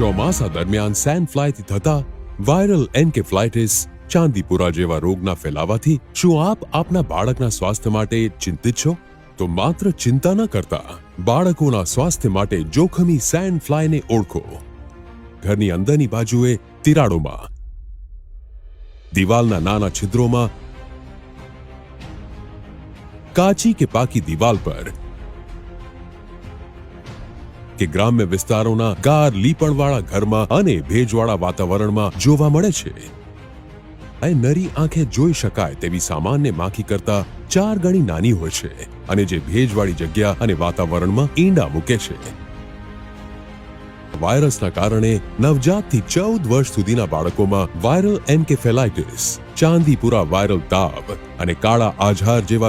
ચોમાસા દરમિયાન સેન્ડ ફ્લાયથી થતા વાયરલ એન્કેફ્લાઇટિસ ચાંદીપુરા જેવા રોગના ફેલાવાથી શું આપ આપના બાળકના સ્વાસ્થ્ય માટે ચિંતિત છો? તો માત્ર ચિંતા ન કરતા બાળકોના સ્વાસ્થ્ય માટે જોખમી સેન્ડ ફ્લાયને ઓળખો. ઘરની અંદરની બાજુએ તિરાડોમાં, દિવાલના નાના છિદ્રોમાં, કાચી કે પાકી દિવાલ પર કે ગ્રામ્ય વિસ્તારોના ગાર લીપણવાળા ઘરમાં અને ભેજવાળા વાતાવરણમાં જોવા મળે છે. એ નરી આંખે જોઈ શકાય તેવી સામાન્ય માખી કરતા ચાર ગણી નાની હોય છે અને જે ભેજવાળી જગ્યા અને વાતાવરણમાં ઈંડા મૂકે છે. વાયરસના કારણે નવજાતથી ચૌદ વર્ષ સુધીના બાળકોમાં વાયરલ એન્કેફેલાઇટિસ, ચાંદીપુરા વાયરલ તાવ અને કાળા આઝાર જેવા